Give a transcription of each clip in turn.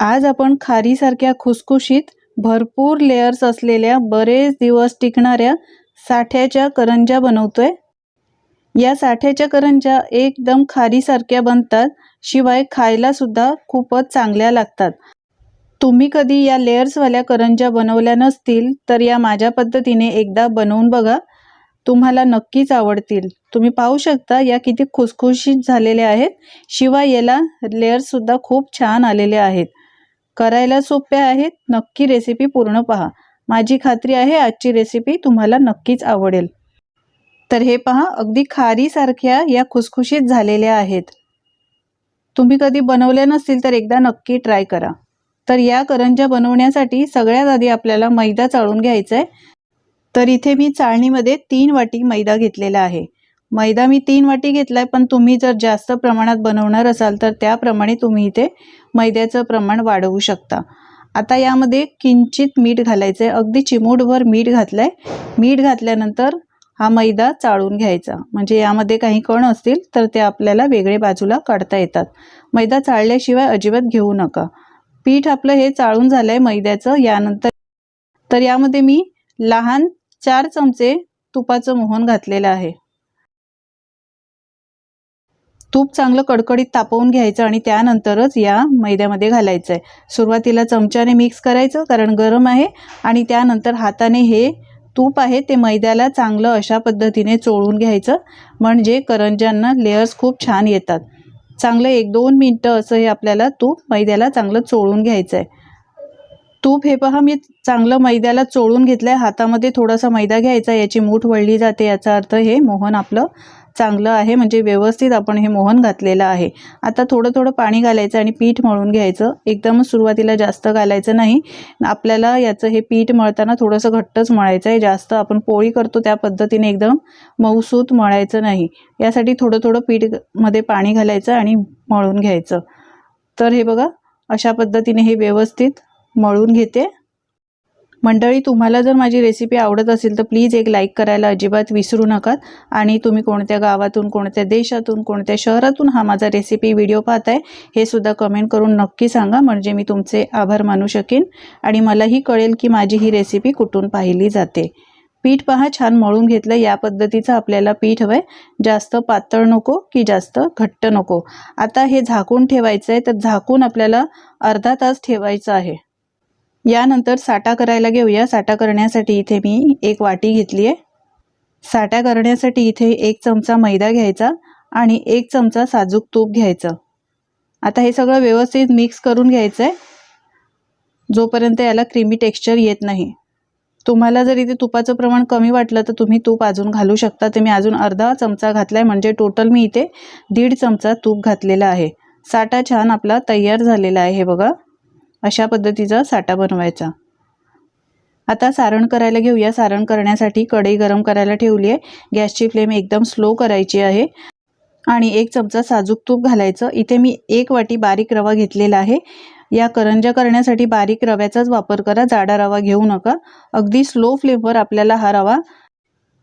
आज आपण खारीसारख्या खुसखुशीत भरपूर लेयर्स असलेल्या बरेच दिवस टिकणाऱ्या साठ्याच्या करंज्या बनवतोय. या साठ्याच्या करंज्या एकदम खारीसारख्या बनतात शिवाय खायला सुद्धा खूपच चांगल्या लागतात. तुम्ही कधी या लेयर्सवाल्या करंज्या बनवल्या नसतील तर या माझ्या पद्धतीने एकदा बनवून बघा. तुम्हाला नक्कीच आवडतील. तुम्ही पाहू शकता या किती खुसखुशीत झालेल्या आहेत. शिवाय याला लेयर्ससुद्धा खूप छान आलेले आहेत. करायला सोप्या आहेत. नक्की रेसिपी पूर्ण पहा. माझी खात्री आहे आजची रेसिपी तुम्हाला नक्कीच आवडेल. तर हे पहा अगदी खारीसारख्या या खुसखुशीत झालेल्या आहेत. तुम्ही कधी बनवल्या नसतील तर एकदा नक्की ट्राय करा. तर या करंज्या बनवण्यासाठी सगळ्यात आधी आपल्याला मैदा चाळून घ्यायचा आहे तर इथे मी चाळणीमध्ये तीन वाटी मैदा घेतलेला आहे. मैदा मी तीन वाटी घेतलाय पण तुम्ही जर जास्त प्रमाणात बनवणार असाल तर त्याप्रमाणे तुम्ही इथे मैद्याचं प्रमाण वाढवू शकता. आता यामध्ये किंचित मीठ घालायचं आहे अगदी चिमूटभर मीठ घातलंय. मीठ घातल्यानंतर हा मैदा चाळून घ्यायचा. म्हणजे यामध्ये काही कण असतील तर ते आपल्याला वेगळे बाजूला काढता येतात. मैदा चाळल्याशिवाय अजिबात घेऊ नका. पीठ आपलं हे चाळून झालंय मैद्याचं. यानंतर तर यामध्ये मी लहान चार चमचे तुपाचं मोहन घातलेलं आहे. तूप चांगलं कडकडीत तापवून घ्यायचं आणि त्यानंतरच या मैद्यामध्ये घालायचं आहे सुरुवातीला चमच्याने मिक्स करायचं कारण गरम आहे आणि त्यानंतर हाताने हे तूप आहे ते मैद्याला चांगलं अशा पद्धतीने चोळून घ्यायचं. म्हणजे करंज्यांना लेयर्स खूप छान येतात. चांगलं एक दोन मिनटं असं हे आपल्याला तूप मैद्याला चांगलं चोळून घ्यायचं आहे तूप हे पहा मी चांगलं मैद्याला चोळून घेतलं आहे हातामध्ये थोडासा मैदा घ्यायचा याची मूठ वळली जाते याचा अर्थ हे मोहन आपलं चांगलं आहे म्हणजे व्यवस्थित आपण हे मोहन घातलेलं आहे. आता थोडं थोडं पाणी घालायचं आणि पीठ मळून घ्यायचं. एकदम सुरुवातीला जास्त घालायचं नाही. आपल्याला याचं हे पीठ मळताना थोडंसं घट्टच मळायचं आहे. जास्त आपण पोळी करतो त्या पद्धतीने एकदम मऊसूत मळायचं नाही. यासाठी थोडं थोडं पीठमध्ये पाणी घालायचं आणि मळून घ्यायचं. तर हे बघा अशा पद्धतीने हे व्यवस्थित मळून घेते. मंडळी तुम्हाला जर माझी रेसिपी आवडत असेल तर प्लीज एक लाईक करायला अजिबात विसरू नका. आणि तुम्ही कोणत्या गावातून कोणत्या देशातून कोणत्या शहरातून हा माझा रेसिपी व्हिडिओ पाहताय हे सुद्धा कमेंट करून नक्की सांगा. म्हणजे मी तुमचे आभार मानू शकेन. आणि मलाही कळेल की माझी ही रेसिपी कुठून पाहिली जाते. पीठ पहा छान मळून घेतलं. या पद्धतीचं आपल्याला पीठ हवंय. जास्त पातळ नको की जास्त घट्ट नको. आता हे झाकून ठेवायचं आहे तर झाकून आपल्याला अर्धा तास ठेवायचं आहे. यानंतर साठा करायला घेऊया. साठा करण्यासाठी इथे मी एक वाटी घेतली आहे. साठा करण्यासाठी इथे एक चमचा मैदा घ्यायचा आणि एक चमचा साजूक तूप घ्यायचं. आता हे सगळं व्यवस्थित मिक्स करून घ्यायचं आहे जोपर्यंत याला क्रीमी टेक्स्चर येत नाही. तुम्हाला जर इथे तुपाचं प्रमाण कमी वाटलं तर तुम्ही तूप अजून घालू शकता. ते मी अजून अर्धा चमचा घातला आहे म्हणजे टोटल मी इथे दीड चमचा तूप घातलेला आहे. साठा छान आपला तयार झालेला आहे हे बघा. अशा पद्धतीचा साठा बनवायचा. आता सारण करायला घेऊया. सारण करण्यासाठी कढई गरम करायला ठेवली आहे. गॅसची फ्लेम एकदम स्लो करायची आहे. आणि एक चमचा साजूक तूप घालायचं. इथे मी एक वाटी बारीक रवा घेतलेला आहे. या करंजा करण्यासाठी बारीक रव्याचाच वापर करा. जाडा रवा घेऊ नका. अगदी स्लो फ्लेमवर आपल्याला हा रवा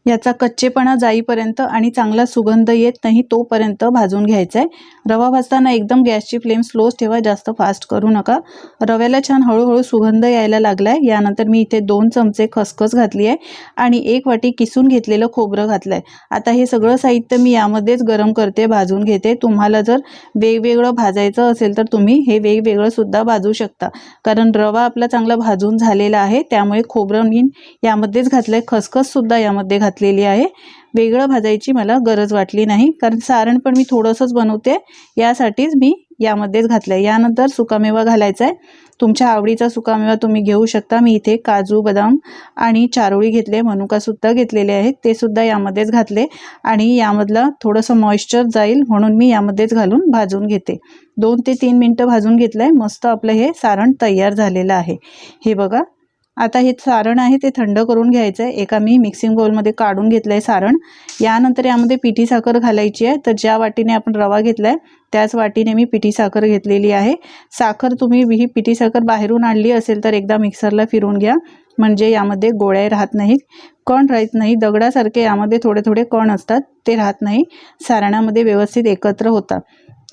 याचा कच्चेपणा जाईपर्यंत आणि चांगला सुगंध येत नाही तोपर्यंत भाजून घ्यायचा आहे रवा भाजताना एकदम गॅसची फ्लेम स्लोच ठेवा जास्त फास्ट करू नका. रव्याला छान हळूहळू सुगंध यायला लागला आहे यानंतर मी इथे दोन चमचे खसखस घातली आहे आणि एक वाटी किसून घेतलेलं खोबरं घातलं आहे आता हे सगळं साहित्य मी यामध्येच गरम करते भाजून घेते. तुम्हाला जर वेगवेगळं भाजायचं असेल तर तुम्ही हे वेगवेगळं सुद्धा भाजू शकता. कारण रवा आपला चांगला भाजून झालेला आहे त्यामुळे खोबरं मी यामध्येच घातलं आहे खसखससुद्धा यामध्ये घातलं घातलेली आहे. वेगळं भाजायची मला गरज वाटली नाही. कारण सारण पण मी थोडंसंच बनवते. यासाठीच मी यामध्येच घातलं आहे यानंतर सुकामेवा घालायचा आहे तुमच्या आवडीचा सुकामेवा तुम्ही घेऊ शकता. मी इथे काजू बदाम आणि चारोळी घेतले. मनुकासुद्धा घेतलेले आहेत. ते सुद्धा यामध्येच घातले आणि यामधला थोडंसं मॉइश्चर जाईल म्हणून मी यामध्येच घालून भाजून घेते. दोन ते तीन मिनटं भाजून घेतलं आहे मस्त आपलं हे सारण तयार झालेलं आहे. हे बघा. आता हे सारण आहे ते थंड करून घ्यायचं आहे एका मी मिक्सिंग बाउलमध्ये काढून घेतलं आहे सारण. यानंतर यामध्ये पिठी साखर घालायची आहे. तर ज्या वाटीने आपण रवा घेतला आहे त्याच वाटीने मी पिठी साखर घेतलेली आहे. साखर तुम्ही ही पिठी साखर बाहेरून आणली असेल तर एकदा मिक्सरला फिरून घ्या. म्हणजे यामध्ये गोळ्या राहत नाहीत. कण राहत नाही. दगडासारखे यामध्ये थोडे थोडे कण असतात. ते राहत नाही. सारणामध्ये व्यवस्थित एकत्र होतात.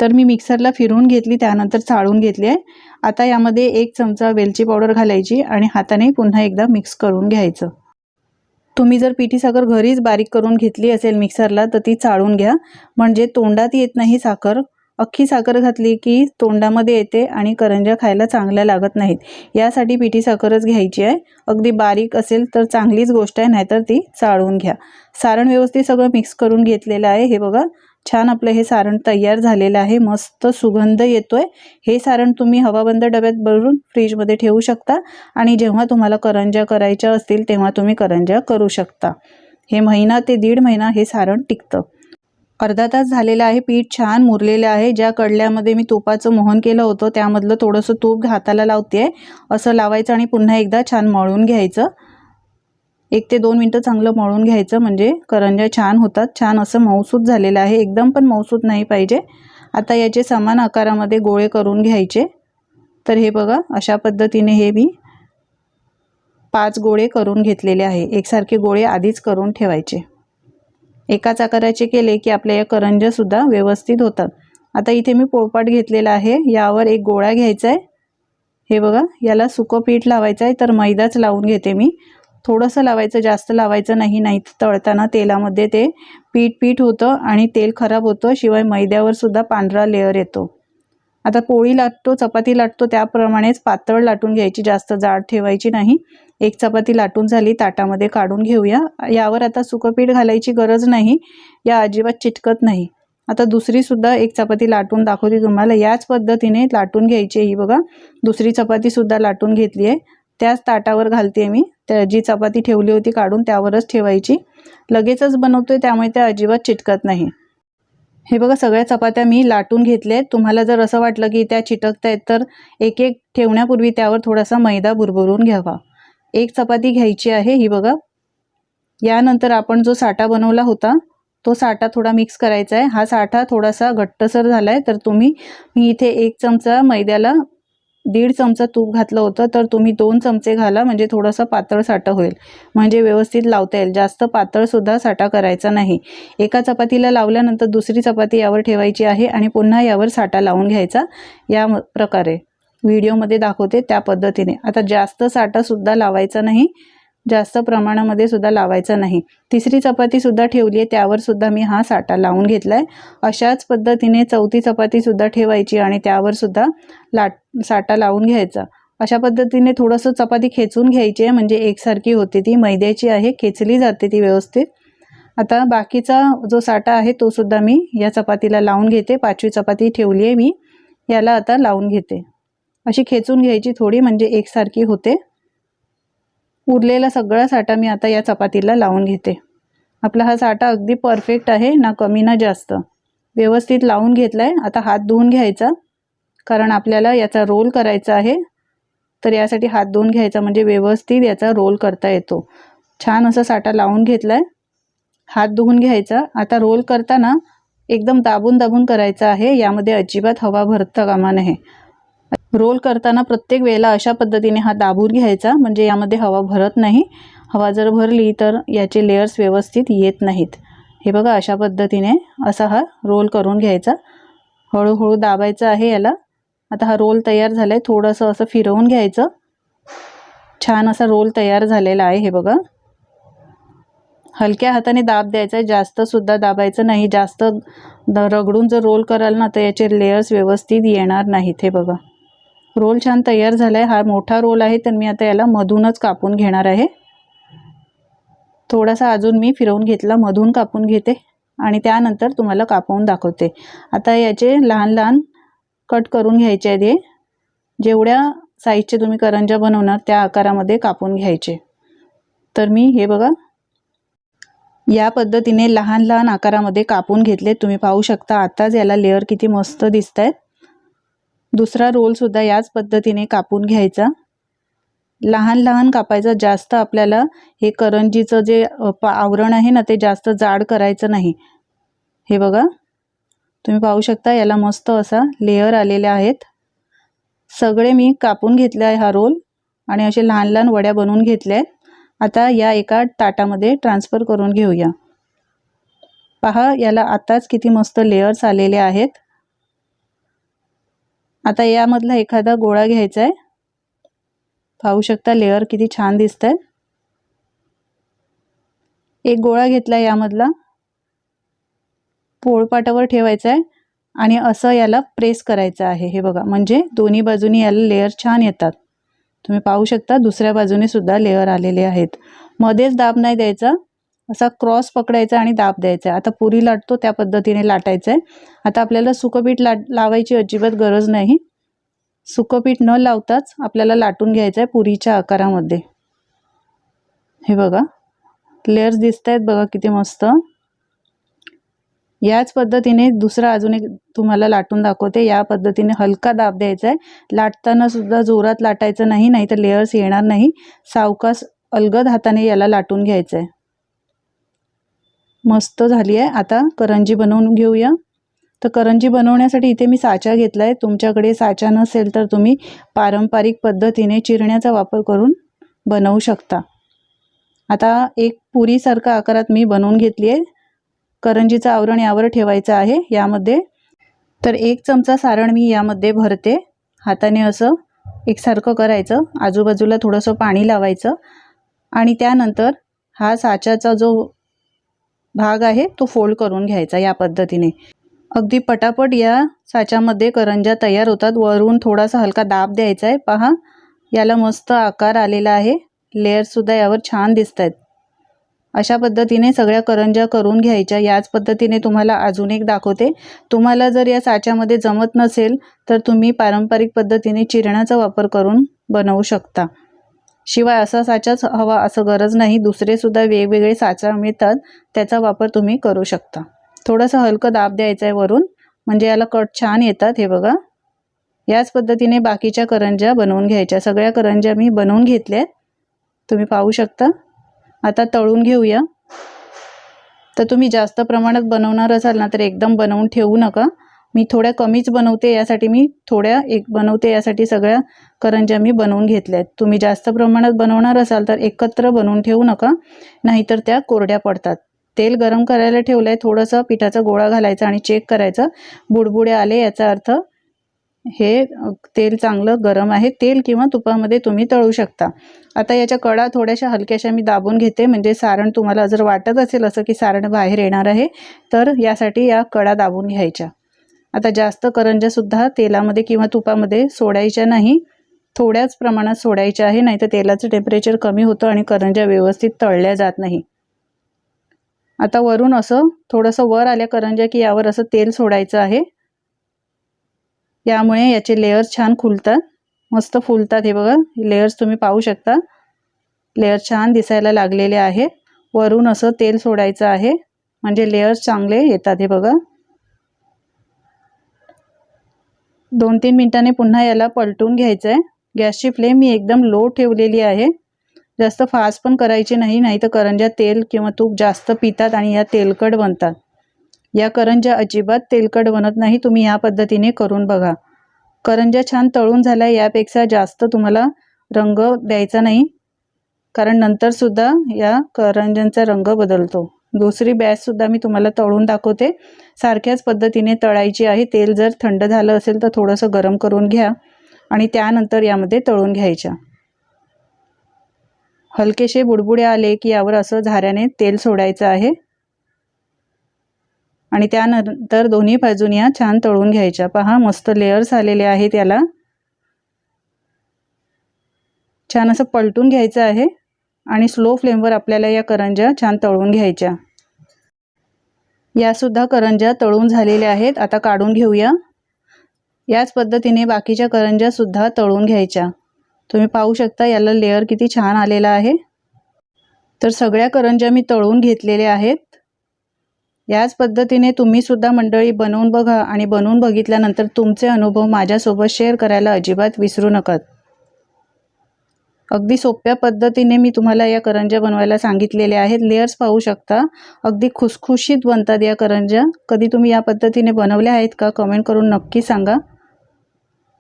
तर मी मिक्सरला फिरवून घेतली त्यानंतर चाळून घेतली आहे. आता यामध्ये एक चमचा वेलची पावडर घालायची आणि हाताने पुन्हा एकदा मिक्स करून घ्यायचं. तुम्ही जर पिठी साखर घरीच बारीक करून घेतली असेल मिक्सरला तर ती चाळून घ्या. म्हणजे तोंडात येत नाही साखर. अख्खी साखर घातली की तोंडामध्ये येते आणि करंज्या खायला चांगल्या लागत नाहीत. यासाठी पिठी साखरच घ्यायची आहे. अगदी बारीक असेल तर चांगलीच गोष्ट आहे नाहीतर ती चाळून घ्या. सारण व्यवस्थित सगळं मिक्स करून घेतलेलं आहे हे बघा. छान आपलं हे सारण तयार झालेलं आहे. मस्त सुगंध येतोय. हे सारण तुम्ही हवाबंद डब्यात भरून फ्रीजमध्ये ठेवू शकता आणि जेव्हा तुम्हाला करंज्या करायच्या असतील तेव्हा तुम्ही करंज्या करू शकता. हे महिना ते दीड महिना हे सारण टिकतं. अर्धा तास झालेला आहे. पीठ छान मुरलेलं आहे. ज्या कडल्यामध्ये मी तुपाचं मोहन केलं होतं त्यामधलं थोडंसं तूप हाताला लावते असं लावायचं आणि पुन्हा एकदा छान मळून घ्यायचं. एक ते दोन मिनटं चांगलं मळून घ्यायचं म्हणजे करंज्या छान होतात. छान असं मऊसूत झालेलं आहे. एकदम पण मऊसूत नाही पाहिजे. आता याचे समान आकारामध्ये गोळे करून घ्यायचे. तर हे बघा अशा पद्धतीने हे मी पाच गोळे करून घेतलेले आहे. एकसारखे गोळे आधीच करून ठेवायचे. एकाच आकाराचे केले की आपल्या या करंज्यासुद्धा व्यवस्थित होतात. आता इथे मी पोळपाट घेतलेला आहे. यावर एक गोळा घ्यायचा आहे हे बघा याला सुकं पीठ लावायचं आहे तर मैदाच लावून घेते मी. थोडंसं लावायचं जास्त लावायचं नाही नाही तळताना तेलामध्ये ते पीठ पीठ होतं आणि तेल खराब होतं शिवाय मैद्यावर सुद्धा पांढरा लेअर येतो. आता पोळी लाटतो चपाती लाटतो त्याप्रमाणेच पातळ लाटून घ्यायची जास्त जाड ठेवायची नाही. एक चपाती लाटून झाली ताटामध्ये काढून घेऊया. यावर आता सुकपीठ घालायची गरज नाही या अजिबात चिटकत नाही. आता दुसरी सुद्धा एक चपाती लाटून दाखवते तुम्हाला. याच पद्धतीने लाटून घ्यायची ही बघा. दुसरी चपातीसुद्धा लाटून घेतली आहे. त्याच ताटावर घालते मी. त्या जी चपाती ठेवली होती काढून त्यावरच ठेवायची. लगेचच बनवतोय त्यामुळे त्या अजिबात चिटकत नाही. हे बघा सगळ्या चपात्या मी लाटून घेतल्या तुम्हाला जर असं वाटलं की त्या चिटकत आहेत तर एक एक ठेवण्यापूर्वी त्यावर थोडासा मैदा बुरबुरून घ्यावा. एक चपाती घ्यायची आहे ही बघा. यानंतर आपण जो साठा बनवला होता तो साठा थोडा मिक्स करायचा आहे. हा साठा थोडासा घट्टसर झाला आहे तर तुम्ही मी इथे एक चमचा मैद्याला दीड चमचा तूप घातलं होतं तर तुम्ही दोन चमचे घाला म्हणजे थोडंसं पातळ साठं होईल. म्हणजे व्यवस्थित लावता येईल. जास्त पातळसुद्धा साठा करायचा नाही. एका चपातीला लावल्यानंतर दुसरी चपाती यावर ठेवायची आहे आणि पुन्हा यावर साठा लावून घ्यायचा. या प्रकारे. व्हिडिओमध्ये दाखवते त्या पद्धतीने. आता जास्त साठासुद्धा लावायचा नाही. जास्त प्रमाणामध्ये सुद्धा लावायचा नाही. तिसरी चपाती सुद्धा ठेवली आहे त्यावर सुद्धा मी हा साठा लावून घेतला आहे अशाच पद्धतीने चौथी चपाती सुद्धा ठेवायची आणि त्यावर सुद्धा लाट साठा लावून घ्यायचा. अशा पद्धतीने थोडंसं चपाती खेचून घ्यायची आहे म्हणजे एकसारखी होते ती मैद्याची आहे खेचली जाते ती व्यवस्थित. आता बाकीचा जो साठा आहे तो सुद्धा मी या चपातीला लावून घेते. पाचवी चपाती ठेवली आहे मी याला आता लावून घेते. अशी खेचून घ्यायची थोडी म्हणजे एकसारखी होते. उरलेला सगळा साठा मी आता या चपातीला लावून घेते. आपला हा साठा अगदी परफेक्ट आहे ना कमी ना जास्त. व्यवस्थित लावून घेतला आहे आता हात धुवून घ्यायचा. कारण आपल्याला याचा रोल करायचा आहे तर यासाठी हात धुवून घ्यायचा म्हणजे व्यवस्थित याचा रोल करता येतो. छान असा साठा लावून घेतला आहे हात धुवून घ्यायचा. आता रोल करताना एकदम दाबून दाबून करायचा आहे यामध्ये अजिबात हवा भरता कामा नये. रोल करताना प्रत्येक वेळेला अशा पद्धतीने हा दाबून घ्यायचा म्हणजे यामध्ये हवा भरत नाही. हवा जर भरली तर याचे लेयर्स व्यवस्थित येत नाहीत. हे बघा अशा पद्धतीने असा हा रोल करून घ्यायचा. हळूहळू दाबायचं आहे याला. आता हा रोल तयार झाला आहे थोडंसं असं फिरवून घ्यायचं. छान असा रोल तयार झालेला आहे हे बघा. हलक्या हाताने दाब द्यायचा आहे. जास्तसुद्धा दाबायचं नाही. जास्त रगडून जर रोल कराल ना तर याचे लेयर्स व्यवस्थित येणार नाहीत हे बघा. रोल छान तयार झाला आहे हा मोठा रोल आहे. तर मी आता याला मधूनच कापून घेणार आहे. थोडासा अजून मी फिरवून घेतला. मधून कापून घेते आणि त्यानंतर तुम्हाला कापून दाखवते. आता याचे लहान लहान कट करून घ्यायचे आहेत हे. जेवढ्या साईजचे तुम्ही करंजा बनवणार त्या आकारामध्ये कापून घ्यायचे. तर मी हे बघा. या पद्धतीने लहान लहान आकारामध्ये कापून घेतले. तुम्ही पाहू शकता आताच याला लेअर किती मस्त दिसत आहेत दुसरा रोलसुद्धा याच पद्धतीने कापून घ्यायचा. लहान लहान कापायचा जास्त आपल्याला हे करंजीचं जे आवरण आहे ना ते जास्त जाड करायचं नाही. हे बघा. तुम्ही पाहू शकता याला मस्त असा लेअर आलेले आहेत. सगळे मी कापून घेतले आहे हा रोल आणि असे लहान लहान वड्या बनवून घेतल्या आहेत. आता या एका ताटामध्ये ट्रान्सफर करून घेऊया. पहा याला आताच किती मस्त लेअर्स आलेले आहेत. आता यामधला एखादा गोळा घ्यायचा आहे पाहू शकता लेअर किती छान दिसत आहे एक गोळा घेतला यामधला. पोळपाटावर ठेवायचा आहे आणि असं याला प्रेस करायचं आहे. हे बघा म्हणजे दोन्ही बाजूनी याला लेअर छान येतात. तुम्ही पाहू शकता दुसऱ्या बाजूने सुद्धा लेअर आलेले आहेत. मध्येच दाब नाही द्यायचा. असा क्रॉस पकडायचा आणि दाब द्यायचा. आता पुरी लाटतो त्या पद्धतीने लाटायचं आहे आता आपल्याला सुकंपीठ लाट लावायची अजिबात गरज नाही. सुकंपीठ न लावताच आपल्याला लाटून घ्यायचं आहे पुरीच्या आकारामध्ये. हे बघा. लेअर्स दिसत आहेत बघा किती मस्त. याच पद्धतीने दुसरा अजून एक तुम्हाला लाटून दाखवते. या पद्धतीने हलका दाब द्यायचा आहे लाटताना सुद्धा जोरात लाटायचं नाही नाही तर लेअर्स येणार नाही. सावकास अलगद हाताने याला लाटून घ्यायचं आहे मस्त झाली आहे. आता करंजी बनवून घेऊया. तर करंजी बनवण्यासाठी इथे मी साचा घेतला आहे तुमच्याकडे साचा नसेल तर तुम्ही पारंपरिक पद्धतीने चिरण्याचा वापर करून बनवू शकता. आता एक पुरीसारखा आकारात मी बनवून घेतली आहे. करंजीचं आवरण यावर ठेवायचं आहे यामध्ये. तर एक चमचा सारण मी यामध्ये भरते. हाताने असं एकसारखं करायचं. आजूबाजूला थोडंसं पाणी लावायचं. आणि त्यानंतर हा साच्याचा जो भाग आहे तो फोल्ड करून घ्यायचा या पद्धतीने. अगदी पटापट या साच्यामध्ये करंजा तयार होतात. वरून थोडासा हलका दाब द्यायचा आहे. पहा याला मस्त आकार आलेला आहे. लेअरसुद्धा यावर छान दिसत आहेत अशा पद्धतीने सगळ्या करंजा करून घ्यायच्या. याच पद्धतीने तुम्हाला अजून एक दाखवते. तुम्हाला जर या साच्यामध्ये जमत नसेल तर तुम्ही पारंपरिक पद्धतीने चिरणाचा वापर करून बनवू शकता. शिवाय असा साचाच हवा असं गरज नाही दुसरेसुद्धा वेगवेगळे साचा मिळतात त्याचा वापर तुम्ही करू शकता. थोडंसं हलकं दाब द्यायचं आहे वरून म्हणजे याला कट छान येतात हे बघा. याच पद्धतीने बाकीच्या करंज्या बनवून घ्यायच्या. सगळ्या करंज्या मी बनवून घेतल्या तुम्ही पाहू शकता. आता तळून घेऊया. तर तुम्ही जास्त प्रमाणात बनवणार असाल ना तर एकदम बनवून ठेवू नका. मी थोड्या कमीच बनवते यासाठी मी थोड्या एक बनवते यासाठी सगळ्या करंज्या मी बनवून घेतल्या आहेत. तुम्ही जास्त प्रमाणात बनवणार असाल तर एकत्र बनवून ठेवू नका नाहीतर त्या कोरड्या पडतात. तेल गरम करायला ठेवलं आहे थोडंसं पिठाचा गोळा घालायचा आणि चेक करायचं. बुडबुडे आले याचा अर्थ हे तेल चांगलं गरम आहे. तेल किंवा तुपामध्ये तुम्ही तळू शकता. आता याच्या कडा थोड्याशा हलक्याशा मी दाबून घेते. म्हणजे सारण तुम्हाला जर वाटत असेल असं की सारण बाहेर येणार आहे तर यासाठी या कडा दाबून घ्यायच्या. आता जास्त करंजासुद्धा तेलामध्ये किंवा तुपामध्ये सोडायच्या नाही. थोड्याच प्रमाणात सोडायच्या आहे नाही तर तेलाचं टेम्परेचर कमी होतं आणि करंजा व्यवस्थित तळल्या जात नाही. आता वरून असं थोडंसं वर आल्या करंजा की यावर असं तेल सोडायचं आहे. यामुळे याचे लेअर्स छान खुलतात. मस्त फुलतात हे बघा. लेअर्स तुम्ही पाहू शकता. लेअर छान दिसायला लागलेले आहे. वरून असं तेल सोडायचं आहे. म्हणजे लेअर्स चांगले येतात हे बघा. दोन तीन मिनटाने पुन्हा याला पलटून घ्यायचं आहे गॅसची फ्लेम मी एकदम लो ठेवलेली आहे. जास्त फास्ट पण करायची नाही नाही तर करंज्या तेल किंवा तूप जास्त पितात आणि या तेलकट बनतात. या करंज्या अजिबात तेलकट बनत नाही तुम्ही या पद्धतीने करून बघा. करंज्या छान तळून झाल्या यापेक्षा जास्त तुम्हाला रंग द्यायचा नाही. कारण नंतरसुद्धा या करंज्यांचा रंग बदलतो. दुसरी बॅचसुद्धा मी तुम्हाला तळून दाखवते. सारख्याच पद्धतीने तळायची आहे. तेल जर थंड झालं असेल तर थोडंसं गरम करून घ्या आणि त्यानंतर यामध्ये तळून घ्यायच्या. हलकेसे बुडबुडे आले की यावर असं झाऱ्याने तेल सोडायचं आहे. आणि त्यानंतर दोन्ही बाजून या छान तळून घ्यायच्या. पहा मस्त लेअर्स आलेले आहेत याला. छान असं पलटून घ्यायचं आहे. आणि स्लो फ्लेमवर आपल्याला या करंज्या छान तळून घ्यायच्या. यासुद्धा करंज्या तळून झालेल्या आहेत. आता काढून घेऊया. याच पद्धतीने बाकीच्या करंज्यासुद्धा तळून घ्यायच्या. तुम्ही पाहू शकता याला लेअर किती छान आलेला आहे. तर सगळ्या करंज्या मी तळून घेतलेल्या आहेत. याच पद्धतीने तुम्हीसुद्धा मंडळी बनवून बघा आणि बनवून बघितल्यानंतर तुमचे अनुभव माझ्यासोबत शेअर करायला अजिबात विसरू नका. अगदी सोप्या पद्धतीने मी तुम्हाला या करंज्या बनवायला सांगितलेल्या आहेत. लेअर्स पाहू शकता. अगदी खुसखुशीत बनतात या करंज्या. कधी तुम्ही या पद्धतीने बनवल्या आहेत का कमेंट करून नक्की सांगा.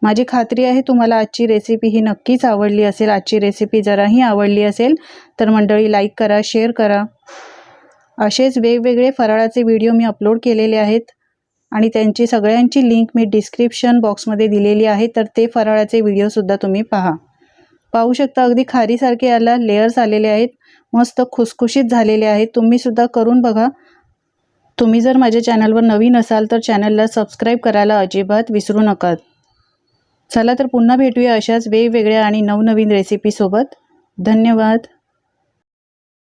माझी खात्री आहे तुम्हाला आजची रेसिपी ही नक्कीच आवडली असेल. आजची रेसिपी जराही आवडली असेल तर मंडळी लाईक करा शेअर करा. असेच वेगवेगळे फराळाचे व्हिडिओ मी अपलोड केलेले आहेत आणि त्यांची सगळ्यांची लिंक मी डिस्क्रिप्शन बॉक्समध्ये दिलेली आहे तर ते फराळाचे व्हिडिओसुद्धा तुम्ही पहा. पाहू शकता अगदी खारीसारखे याला लेयर्स आलेले आहेत. मस्त खुसखुशीत झालेले आहेत. तुम्हीसुद्धा करून बघा. तुम्ही जर माझ्या चॅनलवर नवीन असाल तर चॅनलला सबस्क्राईब करायला अजिबात विसरू नका. चला तर पुन्हा भेटूया अशाच वेगवेगळ्या आणि नवनवीन रेसिपीसोबत धन्यवाद.